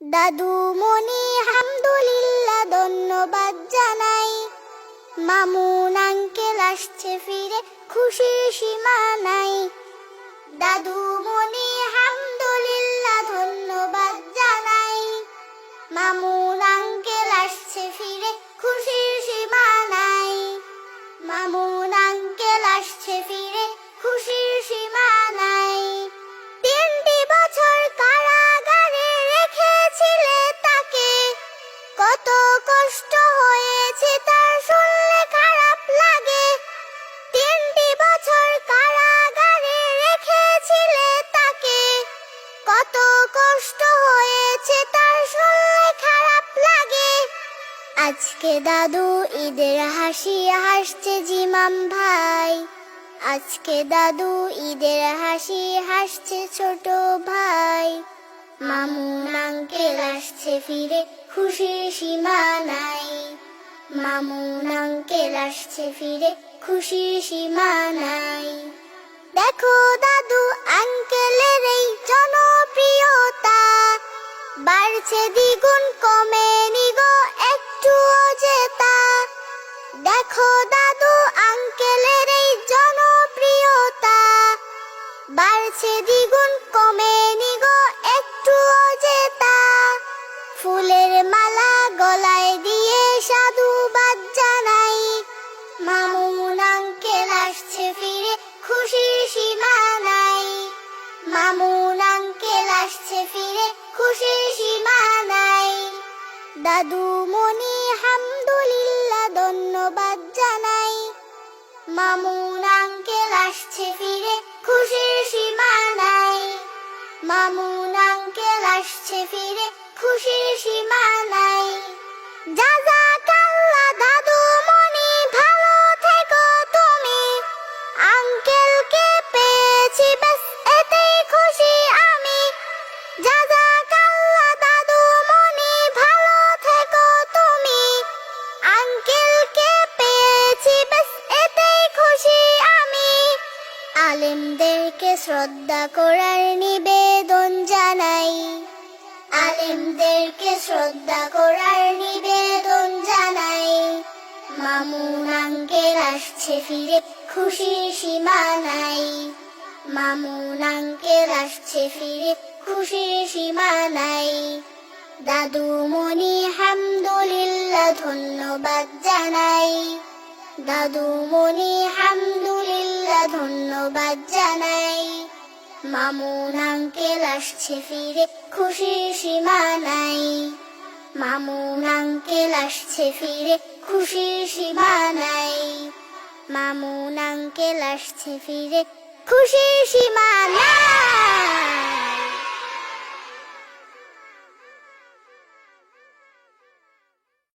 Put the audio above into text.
দাদু মনি হামদুলিল্লাহ ধন্যবাদ জানাই। মামুন আঙ্কেল আসছে ফিরে খুশি সীমা নাই। দাদু মনি কত কষ্ট হয়েছে, তার শুনলে খারাপ লাগে। তিনটি বছর কারাগারে রেখেছিলে তাকে। কত কষ্ট হয়েছে, তার শুনলে খারাপ লাগে। আজকে দাদু ঈদের হাসি হাসছে জিমাম ভাই। আজকে দাদু ঈদের হাসি হাসছে ছোট ভাই। মামু আঙ্কেল আসছে ফিরে খুশির সীমা নাই। মামুন আঙ্কেল আসছে ফিরে খুশির সীমা নাই। দেখো দাদু আঙ্কেলের এই জনপ্রিয়তা। বাড়ছে দ্বিগুণ কমে নিগো একটু জেতা। দেখো দাদু আঙ্কেলের এই জনপ্রিয়তা। বাড়ছে দ্বিগুণ কমে নিগো একটু জেতা। ফুলের আসছে ফিরে খুশির সীমা নাই। দাদু মনি হামদুলিল্লাহ ধন্যবাদ জানাই। মামুন আঙ্কেল আসছে ফিরে খুশির সীমা নাই। মামুন আঙ্কেল আসছে ফিরে খুশির সীমা নাই। জাজাকাল্লাহ এতেই আমি। আলেমদেরকে শ্রদ্ধা করার নিবেদন জানাই। আলেমদেরকে শ্রদ্ধা করার নিবেদন জানাই। মামুন আঙ্কেল আসছে ফিরে খুশির সীমা নাই। মামুন আঙ্কেল আসছে ফিরে খুশির সীমা নাই। দাদু মনি হামদুলিল্লাহ ধন্যবাদ জানাই। দাদু মনি হামদুলিল্লাহ, ধন্যবাদ জানাই। মামুন আঙ্কেল আসছে ফিরে খুশির সীমা নাই। মামুন আঙ্কেল আসছে ফিরে খুশির সীমা নাই। মামুন আঙ্কেল আসছে ফিরে খুশির সীমা নাই।